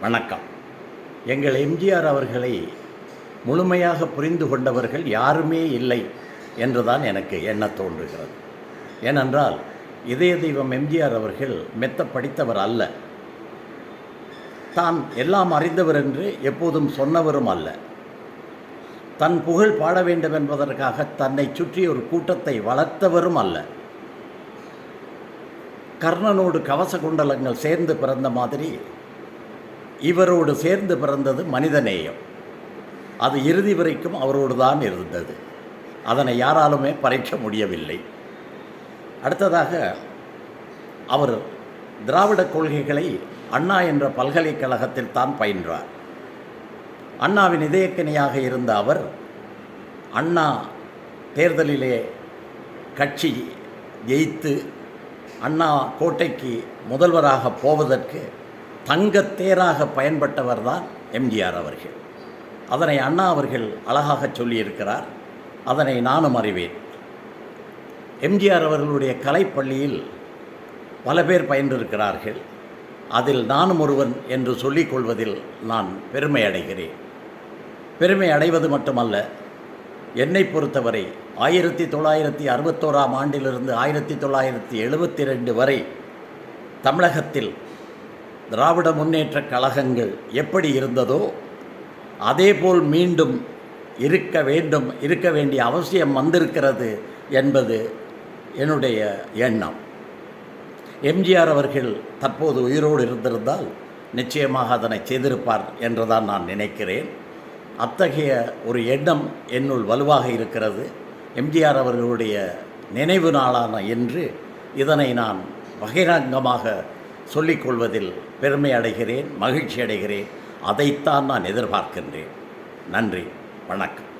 வணக்கம். எங்கள் எம்ஜிஆர் அவர்களை முழுமையாக புரிந்து கொண்டவர்கள் யாருமே இல்லை என்றுதான் எனக்கு எண்ணத் தோன்றுகிறது. ஏனென்றால் இதய தெய்வம் எம்ஜிஆர் அவர்கள் மெத்த படித்தவர் அல்ல. தான் எல்லாம் அறிந்தவர் என்று எப்போதும் சொன்னவரும் அல்ல. தன் புகழ் பாட வேண்டும் என்பதற்காக தன்னை சுற்றி ஒரு கூட்டத்தை வளர்த்தவரும் அல்ல. கர்ணனோடு கவச குண்டலங்கள் சேர்ந்து பிறந்த மாதிரி இவரோடு சேர்ந்து பிறந்தது மனிதநேயம் அது இறுதி வரைக்கும் அவரோடு தான் இருந்தது. அதனை யாராலுமே பறைக்க முடியவில்லை. அடுத்ததாக அவர் திராவிட கொள்கைகளை அண்ணா என்ற பல்கலைக்கழகத்தில் தான் பயின்றார். அண்ணாவின் இதயக்கணியாக இருந்த அவர் அண்ணா தேர்தலிலே கட்சி ஜெயித்து அண்ணா கோட்டைக்கு முதல்வராக போவதற்கு தங்கத்தேராக பயன்பட்டவர் தான் எம்ஜிஆர் அவர்கள். அதனை அண்ணா அவர்கள் அழகாக சொல்லியிருக்கிறார். அதனை நானும் அறிவேன். எம்ஜிஆர் அவர்களுடைய கலைப்பள்ளியில் பல பேர் பயின்றிருக்கிறார்கள். அதில் நானும் ஒருவன் என்று சொல்லிக் கொள்வதில் நான் பெருமை அடைகிறேன். பெருமை அடைவது மட்டுமல்ல என்னை பொறுத்தவரை ஆயிரத்தி தொள்ளாயிரத்தி அறுபத்தோராம் ஆண்டிலிருந்து ஆயிரத்தி தொள்ளாயிரத்தி எழுபத்தி ரெண்டு வரை தமிழகத்தில் திராவிட முன்னேற்ற கழகங்கள் எப்படி இருந்ததோ அதேபோல் மீண்டும் இருக்க வேண்டும் இருக்க வேண்டிய அவசியம் வந்திருக்கிறது என்பது என்னுடைய எண்ணம். எம்ஜிஆர் அவர்கள் தற்போது உயிரோடு இருந்திருந்தால் நிச்சயமாக அதனை செய்திருப்பார் என்றுதான் நான் நினைக்கிறேன். அத்தகைய ஒரு எண்ணம் என்னுள் வலுவாக இருக்கிறது. எம்ஜிஆர் அவர்களுடைய நினைவு நாளான என்று இதனை நான் பகிரங்கமாக சொல்லிக்கொள்வதில் பெருமை அடைகிறேன் மகிழ்ச்சி அடைகிறேன். அதைத்தான் நான் எதிர்பார்க்கின்றேன். நன்றி வணக்கம்.